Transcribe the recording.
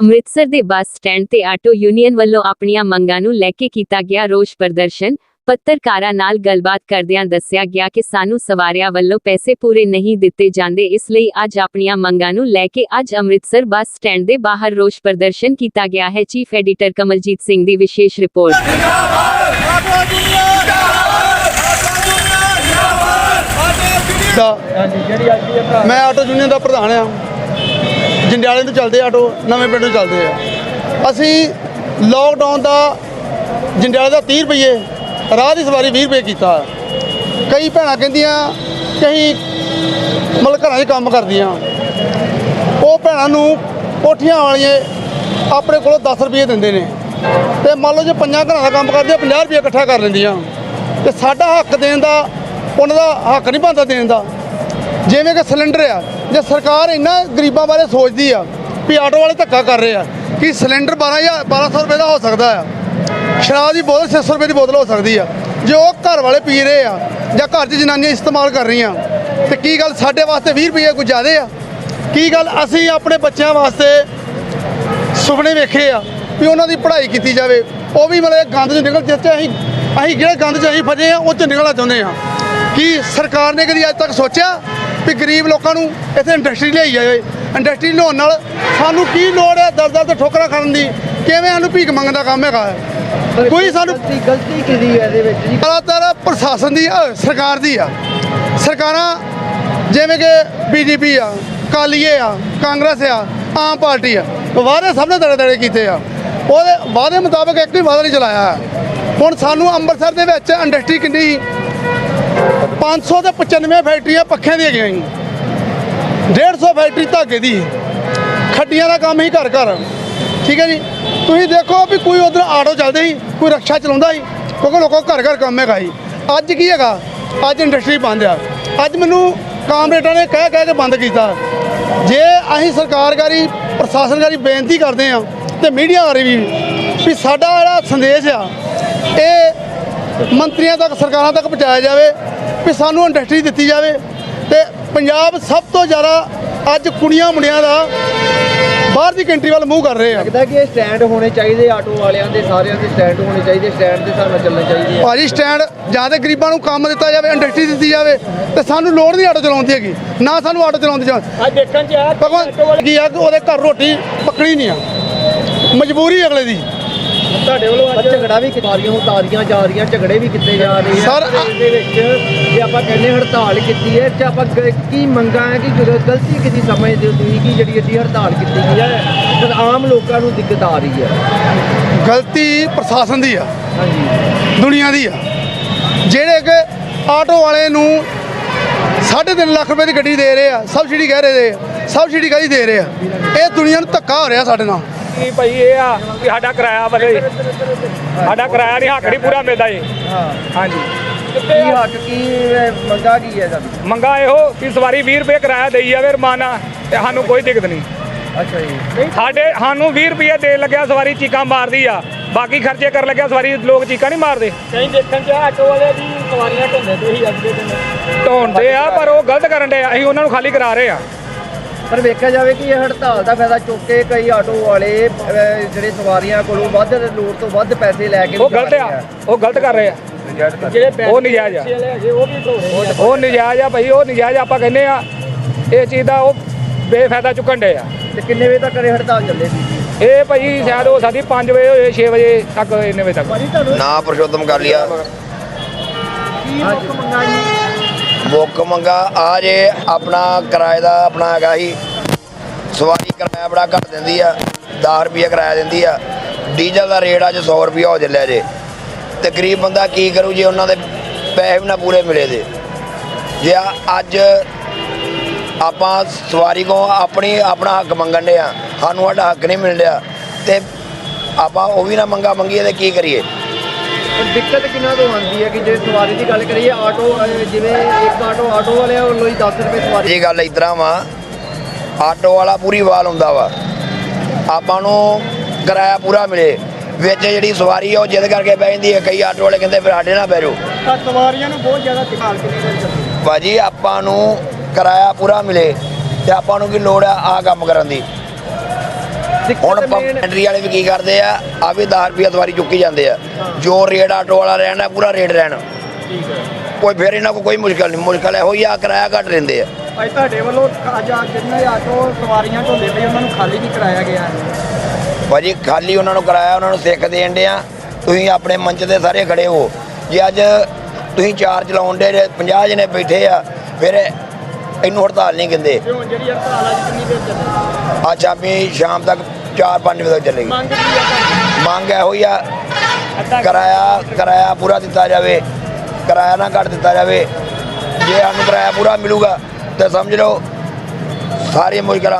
ਅੰਮ੍ਰਿਤਸਰ ਦੇ bus stand ਤੇ auto union ਵੱਲੋਂ ਆਪਣੀਆਂ ਮੰਗਾਂ ਨੂੰ ਲੈ ਕੇ ਕੀਤਾ ਗਿਆ ਰੋਸ ਪ੍ਰਦਰਸ਼ਨ। ਪੱਤਰਕਾਰਾਂ ਨਾਲ ਗੱਲਬਾਤ ਕਰਦਿਆਂ ਦੱਸਿਆ ਗਿਆ ਕਿ ਸਾਨੂੰ ਸਵਾਰੀਆਂ ਵੱਲੋਂ ਪੈਸੇ ਪੂਰੇ ਨਹੀਂ ਦਿੱਤੇ ਜਾਂਦੇ, ਇਸ ਲਈ ਅੱਜ ਆਪਣੀਆਂ ਮੰਗਾਂ ਨੂੰ ਲੈ ਕੇ ਅੱਜ ਅੰਮ੍ਰਿਤਸਰ ਬੱਸ ਸਟੈਂਡ ਦੇ ਬਾਹਰ ਰੋਸ ਪ੍ਰਦਰਸ਼ਨ ਕੀਤਾ ਗਿਆ ਹੈ। ਚੀਫ ਐਡੀਟਰ ਕਮਲਜੀਤ ਸਿੰਘ ਦੀ ਵਿਸ਼ੇਸ਼ ਰਿਪੋਰਟ। ਦਾ ਮੈਂ ਆਟੋ ਯੂਨੀਅਨ ਦਾ ਪ੍ਰਧਾਨ ਆ ਜੰਡਿਆਲੇ ਤੋਂ ਚੱਲਦੇ ਆਟੋ, ਨਵੇਂ ਪਿੰਡ ਤੋਂ ਚੱਲਦੇ ਆ। ਅਸੀਂ ਲੋਕਡਾਊਨ ਦਾ ਜੰਡਿਆਲੇ ਦਾ 30 ਰੁਪਏ ਰਾਹ ਦੀ ਸਵਾਰੀ 20 ਰੁਪਏ ਕੀਤਾ। ਕਈ ਭੈਣਾਂ ਕਹਿੰਦੀਆਂ ਕਿ ਅਸੀਂ ਮਤਲਬ ਘਰਾਂ 'ਚ ਕੰਮ ਕਰਦੀਆਂ। ਉਹ ਭੈਣਾਂ ਨੂੰ ਕੋਠੀਆਂ ਵਾਲੀਆਂ ਆਪਣੇ ਕੋਲੋਂ 10 ਰੁਪਏ ਦਿੰਦੇ ਨੇ। ਤੇ ਮੰਨ ਲਓ ਜੇ ਪੰਜਾਂ ਘਰਾਂ ਦਾ ਕੰਮ ਕਰਦੇ ਆ 50 ਰੁਪਏ ਇਕੱਠਾ ਕਰ ਲੈਂਦੀਆਂ। ਤੇ ਸਾਡਾ ਹੱਕ ਦੇਣ ਦਾ, ਉਹਨਾਂ ਦਾ ਹੱਕ ਨਹੀਂ ਬਣਦਾ ਦੇਣ ਦਾ। ਜਿਵੇਂ ਕਿ ਸਿਲੰਡਰ ਆ ਜੇ ਸਰਕਾਰ ਇੰਨਾ ਗਰੀਬਾਂ ਬਾਰੇ ਸੋਚਦੀ ਆ ਵੀ ਆਟੋ ਵਾਲੇ ਧੱਕਾ ਕਰ ਰਹੇ ਆ, ਕਿ ਸਿਲੰਡਰ 12000 1200 ਰੁਪਏ ਦਾ ਹੋ ਸਕਦਾ ਆ, ਸ਼ਰਾਬ ਦੀ ਬੋਤਲ 600 ਰੁਪਏ ਦੀ ਬੋਤਲ ਹੋ ਸਕਦੀ ਆ, ਜੇ ਉਹ ਘਰ ਵਾਲੇ ਪੀ ਰਹੇ ਆ, ਜਾਂ ਘਰ 'ਚ ਜਨਾਨੀਆਂ ਇਸਤੇਮਾਲ ਕਰ ਰਹੀਆਂ, ਤੇ ਕੀ ਗੱਲ ਸਾਡੇ ਵਾਸਤੇ 20 ਰੁਪਏ ਕੁਝ ਜ਼ਿਆਦੇ ਆ? ਕੀ ਗੱਲ ਅਸੀਂ ਆਪਣੇ ਬੱਚਿਆਂ ਵਾਸਤੇ ਸੁਪਨੇ ਵੇਖੇ ਆ ਵੀ ਉਹਨਾਂ ਦੀ ਪੜ੍ਹਾਈ ਕੀਤੀ ਜਾਵੇ? ਉਹ ਵੀ ਮਤਲਬ ਗੰਦ 'ਚ ਨਿਕਲ ਜਿੱਥੇ ਅਸੀਂ ਅਸੀਂ ਜਿਹੜੇ ਗੰਦ 'ਚ ਅਸੀਂ ਫਸੇ ਆ, ਉਹ 'ਚ ਨਿਕਲਣਾ ਚਾਹੁੰਦੇ ਆ। ਕੀ ਸਰਕਾਰ ਨੇ ਕਦੀ ਅੱਜ ਤੱਕ ਸੋਚਿਆ ਵੀ ਗਰੀਬ ਲੋਕਾਂ ਨੂੰ ਇੱਥੇ ਇੰਡਸਟਰੀ ਲਿਆਈ ਜਾਵੇ ਇੰਡਸਟਰੀ ਲਿਆਉਣ ਨਾਲ ਸਾਨੂੰ ਕੀ ਲੋੜ ਹੈ ਦਰ ਦਰ ਤੇ ਠੋਕਰਾਂ ਖਾਣ ਦੀ? ਕਿਵੇਂ ਸਾਨੂੰ ਭੀਖ ਮੰਗਣ ਦਾ ਕੰਮ ਹੈਗਾ ਕੋਈ ਸਾਨੂੰ ਗਲਤੀ ਕਿਹਦੀ ਹੈ ਇਹਦੇ ਵਿੱਚ ਜੀ? ਜ਼ਿਆਦਾਤਰ ਪ੍ਰਸ਼ਾਸਨ ਦੀ ਸਰਕਾਰ ਦੀ ਆ। ਸਰਕਾਰਾਂ ਜਿਵੇਂ ਕਿ ਬੀਜੇਪੀ ਆ ਕਾਲੀਏ ਆ ਕਾਂਗਰਸ ਆ ਆਮ ਪਾਰਟੀ ਆ ਵਾਅਦੇ ਸਭ ਨੇ ਦੜੇ ਦੜੇ ਕੀਤੇ ਆ। ਉਹਦੇ ਵਾਅਦੇ ਮੁਤਾਬਕ ਇੱਕ ਵੀ ਵਾਅਦਾ ਨਹੀਂ ਚਲਾਇਆ। ਹੁਣ ਸਾਨੂੰ ਅੰਮ੍ਰਿਤਸਰ ਦੇ ਵਿੱਚ ਇੰਡਸਟਰੀ ਕਿੰਨੀ 500 ਤੇ 95 ਫੈਕਟਰੀਆਂ ਪੱਖਿਆਂ ਦੀਆਂ ਗਈਆਂ ਸੀ 150 ਫੈਕਟਰੀ ਧਾਗੇ ਦੀ। ਖੱਡੀਆਂ ਦਾ ਕੰਮ ਹੀ ਘਰ ਘਰ। ਠੀਕ ਹੈ ਜੀ? ਤੁਸੀਂ ਦੇਖੋ ਵੀ ਕੋਈ ਉਧਰ ਆਟੋ ਚੱਲਦੇ ਸੀ, ਕੋਈ ਰਕਸ਼ਾ ਚਲਾਉਂਦਾ ਸੀ, ਕਿਉਂਕਿ ਲੋਕਾਂ ਘਰ ਘਰ ਕੰਮ ਹੈਗਾ ਜੀ। ਅੱਜ ਕੀ ਹੈਗਾ? ਅੱਜ ਇੰਡਸਟਰੀ ਬੰਦ ਆ। ਅੱਜ ਮੈਨੂੰ ਕਾਮਰੇਟਾਂ ਨੇ ਕਹਿ ਕਹਿ ਕੇ ਬੰਦ ਕੀਤਾ। ਜੇ ਅਸੀਂ ਸਰਕਾਰਗਾਰੀ ਪ੍ਰਸ਼ਾਸਨਕਾਰੀ ਬੇਨਤੀ ਕਰਦੇ ਆ ਤੇ ਮੀਡੀਆ ਵਾਲੇ ਵੀ ਵੀ ਸਾਡਾ ਜਿਹੜਾ ਸੰਦੇਸ਼ ਆ, ਇਹ ਮੰਤਰੀਆਂ ਤੱਕ, ਸਰਕਾਰਾਂ ਤੱਕ ਪਹੁੰਚਾਇਆ ਜਾਵੇ। ਵੀ ਸਾਨੂੰ ਇੰਡਸਟਰੀ ਦਿੱਤੀ ਜਾਵੇ ਤੇ ਪੰਜਾਬ ਸਭ ਤੋਂ ਜ਼ਿਆਦਾ ਅੱਜ ਕੁੜੀਆਂ ਮੁੰਡਿਆਂ ਦਾ ਬਾਹਰ ਦੀ ਕੰਟਰੀ ਵੱਲ ਮੂੰਹ ਕਰ ਰਹੇ ਆ। ਲੱਗਦਾ ਕਿ ਇਹ ਸਟੈਂਡ ਹੋਣੇ ਚਾਹੀਦੇ ਆਟੋ ਵਾਲਿਆਂ ਦੇ ਸਾਰਿਆਂ ਦੇ ਸਟੈਂਡ ਹੋਣੇ ਚਾਹੀਦੇ ਸਟੈਂਡ ਦੇ ਹਿਸਾਬ ਨਾਲ ਚੱਲਣੇ ਚਾਹੀਦੇ ਆ। ਭਾਜੀ ਸਟੈਂਡ ਜਾਂ ਤੇ ਗਰੀਬਾਂ ਨੂੰ ਕੰਮ ਦਿੱਤਾ ਜਾਵੇ ਇੰਡਸਟਰੀ ਦਿੱਤੀ ਜਾਵੇ ਤੇ ਸਾਨੂੰ ਲੋੜ ਨਹੀਂ ਆਟੋ ਚਲਾਉਣ ਦੀ ਹੈਗੀ ਨਾ ਸਾਨੂੰ ਆਟੋ ਚਲਾਉਣ ਦੀ ਜਾਂ ਅੱਜ ਦੇਖਣ ਚ ਆ ਭਗਵਾਨ ਕੀ ਆ ਕਿ ਉਹਦੇ ਘਰ ਰੋਟੀ ਪੱਕਣੀ ਨਹੀਂ ਆ। ਮਜਬੂਰੀ ਅਗਲੇ ਦੀ। ਤੁਹਾਡੇ ਵੱਲੋਂ ਅੱਜ ਝਗੜਾ ਵੀ ਕਿਤਾਰੀਆਂ ਉਤਾਰੀਆਂ ਜਾ ਰਹੀਆਂ ਝਗੜੇ ਵੀ ਕੀਤੇ ਜਾ ਰਹੇ ਆ। ਸਰ, ਇਹਦੇ ਵਿੱਚ ਜੇ ਆਪਾਂ ਕਹਿੰਦੇ ਹੜਤਾਲ ਕੀਤੀ ਹੈ ਤੇ ਆਪਾਂ ਗ- ਕੀ ਮੰਗਾਂ ਹੈ ਕਿ ਗ- ਗਲਤੀ ਕਿਹਦੀ ਸਮਝਦੇ ਹੋ ਤੁਸੀਂ ਕਿ ਜਿਹੜੀ ਅੱਡੀ ਹੜਤਾਲ ਕੀਤੀ ਗਈ ਹੈ? ਤੇ ਆਮ ਲੋਕਾਂ ਨੂੰ ਦਿੱਕਤ ਆ ਰਹੀ ਹੈ। ਗਲਤੀ ਪ੍ਰਸ਼ਾਸਨ ਦੀ ਆ। ਹਾਂਜੀ। ਦੁਨੀਆ ਦੀ ਆ। ਜਿਹੜੇ ਕਿ ਆਟੋ ਵਾਲੇ ਨੂੰ 3.5 ਲੱਖ ਰੁਪਏ ਦੀ ਗੱਡੀ ਦੇ ਰਹੇ ਆ ਸਬਸਿਡੀ ਕਹਿ ਰਹੇ ਆ ਸਬਸਿਡੀ ਕਾਹਦੀ ਦੇ ਰਹੇ ਆ? ਇਹ ਦੁਨੀਆ ਨੂੰ ਧੱਕਾ ਹੋ ਰਿਹਾ ਸਾਡੇ ਨਾਲ। ਕੀ ਭਾਈ ਇਹ ਆ ਕਿ ਸਾਡਾ ਕਿਰਾਇਆ ਵਧੇ ਸਾਡਾ ਕਿਰਾਇਆ ਨਹੀਂ ਹੱਕ ਨਹੀਂ ਪੂਰਾ ਮਿਲਦਾ ਜੀ। ਹਾਂ। ਹਾਂਜੀ। ਕੀ ਹੱਕ ਕੀ ਮੰਗਾਂ ਕੀ ਹੈ ਸਾਡੀ? ਮੰਗਾ ਇਹੋ ਕਿ ਸਵਾਰੀ 20 ਰੁਪਏ ਕਿਰਾਇਆ ਦੇਈ ਜਾਵੇ ਰਮਾਨਾ ਤੇ ਸਾਨੂੰ ਕੋਈ ਦਿੱਕਤ ਨਹੀਂ। ਅੱਛਾ ਜੀ। ਸਾਡੇ ਸਾਨੂੰ 20 ਰੁਪਏ ਦੇਣ ਲੱਗਿਆ ਸਵਾਰੀ ਚੀਕਾਂ ਮਾਰਦੀ ਆ ਬਾਕੀ ਖਰਚੇ ਕਰਨ ਲੱਗਿਆ ਸਵਾਰੀ ਲੋਕ ਚੀਕਾਂ ਨਹੀਂ ਮਾਰਦੇ। ਕਈ ਦੇਖਣ ਚ ਆਟੋ ਵਾਲੇ ਵੀ ਸਵਾਰੀਆਂ ਢੋਂਦੇ ਤੁਸੀਂ ਅੱਜ ਦੇ ਦਿਨ। ਢੋਂਦੇ ਆ ਪਰ ਉਹ ਗਲਤ ਕਰਨ ਦੇ ਆ ਅਸੀਂ ਉਹਨਾਂ ਨੂੰ ਖਾਲੀ ਕਰਾ ਰਹੇ ਆ। ਪਰ ਵੇਖਿਆ ਜਾਵੇ ਕਿ ਇਹ ਹੜਤਾਲ ਦਾ ਫਾਇਦਾ ਚੁੱਕ ਕੇ ਕਈ ਆਟੋ ਵਾਲੇ ਅਹ, ਜਿਹੜੇ ਸਵਾਰੀਆਂ ਕੋਲੋਂ ਵੱਧ ਲੋੜ ਤੋਂ ਵੱਧ ਪੈਸੇ ਲੈ ਕੇ ਉਹ ਗਲਤ ਆ। ਉਹ ਗਲਤ ਕਰ ਰਹੇ ਆ। ਉਹ ਨਜਾਇਜ਼ ਆ। ਉਹ ਨਜਾਇਜ਼ ਆ ਭਾਈ ਉਹ ਨਜਾਇਜ਼ ਆ, ਆਪਾਂ ਕਹਿੰਦੇ ਆ ਇਹ ਚੀਜ਼ ਦਾ ਉਹ ਬੇਫਾਇਦਾ ਚੁੱਕਣ ਦੇ ਆ। ਤੇ ਕਿੰਨੇ ਵਜੇ ਤੱਕ ਇਹ ਹੜਤਾਲ ਚੱਲੇ ਸੀ? ਇਹ ਭਾਈ ਸ਼ਾਇਦ ਹੋ ਸਕਦੀ 5 ਵਜੇ ਹੋਏ 6 ਵਜੇ ਤੱਕ ਇੰਨੇ ਵਜੇ ਤੱਕ। ਨਾ ਪਰਸ਼ੋਤਮ ਕਰ ਲਿਆ। ਕੀ ਮੁੱਖ ਮੰਗਾਂ ਜੀ? ਮੁੱਖ ਮੰਗਾ ਆ ਜੇ ਆਪਣਾ ਕਿਰਾਏ ਦਾ ਆਪਣਾ ਹੈਗਾ ਹੀ ਸਵਾਰੀ ਕਿਰਾਇਆ ਬੜਾ ਘੱਟ ਦਿੰਦੀ ਆ 10 ਰੁਪਏ ਕਿਰਾਇਆ ਦਿੰਦੀ ਆ, ਡੀਜ਼ਲ ਦਾ ਰੇਟ ਅੱਜ 100 ਰੁਪਏ ਹੋ ਚੱਲਿਆ ਜੇ, ਤੇ ਗਰੀਬ ਬੰਦਾ ਕੀ ਕਰੂ ਜੇ ਉਹਨਾਂ ਦੇ ਪੈਸੇ ਵੀ ਨਾ ਪੂਰੇ ਮਿਲੇ ਦੇ ਜੇ ਅੱਜ ਆਪਾਂ ਸਵਾਰੀ ਕੋ ਆਪਣੀ, ਆਪਣਾ ਹੱਕ ਮੰਗਣ ਦੇ ਆ, ਸਾਨੂੰ ਸਾਡਾ ਹੱਕ ਨਹੀਂ ਮਿਲ ਰਿਹਾ ਤੇ ਆਪਾਂ ਉਹ ਵੀ ਨਾ ਮੰਗਾ ਮੰਗੀਏ ਤੇ ਕੀ ਕਰੀਏ? ਦਿੱਕਤ ਕਿੰਨਾ ਤੋਂ ਆਉਂਦੀ ਹੈ ਕਿ ਜੇ ਸਵਾਰੀ ਦੀ ਗੱਲ ਕਰੀਏ ਆਟੋ ਅਹ, ਜਿਵੇਂ ਇੱਕ ਆਟੋ ਆਟੋ ਵਾਲਿਆਂ ਵੱਲੋਂ ਹੀ 10 ਰੁਪਏ ਸਵਾਰੀ ਇਹ ਗੱਲ ਇਤਰਾ ਵਾ। ਆਟੋ ਵਾਲਾ ਪੂਰੀ ਵਾਲ ਹੁੰਦਾ ਵਾ। ਆਪਾਂ ਨੂੰ ਕਿਰਾਇਆ ਪੂਰਾ ਮਿਲੇ। ਵਿੱਚ ਜਿਹੜੀ ਸਵਾਰੀ ਆ ਉਹ ਜਿੱਦ ਕਰਕੇ ਬਹਿ ਜਾਂਦੀ ਹੈ। ਕਈ ਆਟੋ ਵਾਲੇ ਕਹਿੰਦੇ ਫਿਰ ਸਾਡੇ ਨਾਲ ਬਹਿ ਜਾਓ। ਸਵਾਰੀਆਂ ਨੂੰ ਬਹੁਤ ਜ਼ਿਆਦਾ ਧਿਆਨ ਕਿੰਨੀ ਭਾਜੀ ਆਪਾਂ ਨੂੰ ਕਿਰਾਇਆ ਪੂਰਾ ਮਿਲੇ ਤੇ ਆਪਾਂ ਨੂੰ ਕੀ ਲੋੜ ਆ ਆ ਕੰਮ ਕਰਨ ਦੀ। ਹੁਣ ਪੰਪੈਂਟਰੀ ਵਾਲੇ ਵੀ ਕੀ ਕਰਦੇ ਆ ਆ ਵੀ 10 ਰੁਪਏ ਸਵਾਰੀ ਚੁੱਕੀ ਜਾਂਦੇ ਆ। ਜੋ ਰੇਟ ਆਟੋ ਵਾਲਾ ਰਹਿਣਾ ਪੂਰਾ ਰੇਟ ਰਹਿਣਾ। ਕੋਈ ਫਿਰ ਇਹਨਾਂ ਕੋ ਕੋਈ ਮੁਸ਼ਕਲ ਨਹੀਂ ਮੁਸ਼ਕਲ ਇਹੋ ਹੀ ਆ ਕਿਰਾਇਆ ਘੱਟ ਲੈਂਦੇ ਆ। ਭਾਈ ਤੁਹਾਡੇ ਵੱਲੋਂ ਅੱਜ ਜਿੰਨੇ ਆਟੋ ਸਵਾਰੀਆਂ ਢੋਂਦੇ ਪਏ ਉਹਨਾਂ ਨੂੰ ਖਾਲੀ ਨਹੀਂ ਕਰਾਇਆ ਗਿਆ? ਭਾਜੀ ਖਾਲੀ ਉਹਨਾਂ ਨੂੰ ਕਰਾਇਆ ਉਹਨਾਂ ਨੂੰ ਸਿੱਖ ਦੇਣ ਦੇ ਆ ਤੁਸੀਂ ਆਪਣੇ ਮੰਚ ਤੇ ਸਾਰੇ ਖੜੇ ਹੋ। ਜੇ ਅੱਜ ਤੁਸੀਂ ਚਾਰ ਚਲਾਉਣ ਦੇ 50 ਜਣੇ ਬੈਠੇ ਆ ਫਿਰ ਇਹਨੂੰ ਹੜਤਾਲ ਨਹੀਂ ਕਹਿੰਦੇ। ਜਿਹੜੀ ਹੜਤਾਲ ਅੱਜ ਕਿੰਨੀ ਦੇਰ ਚੱਲੇਗੀ? ਆ ਸ਼ਾਮ ਤੱਕ 4-5 ਵਜੇ ਤੱਕ ਚੱਲੇਗੀ। ਮੰਗ ਕੀ ਆ ਮੰਗ ਇਹੋ ਹੀ ਆ ਕਿਰਾਇਆ ਕਿਰਾਇਆ ਪੂਰਾ ਦਿੱਤਾ ਜਾਵੇ ਕਿਰਾਇਆ ਨਾ ਘੱਟ ਦਿੱਤਾ ਜਾਵੇ। ਜੇ ਸਾਨੂੰ ਕਿਰਾਇਆ ਪੂਰਾ ਮਿਲੂਗਾ ਤੇ ਸਮਝ ਲਓ ਸਾਰੀ ਮੁਸ਼ਕਲਾਂ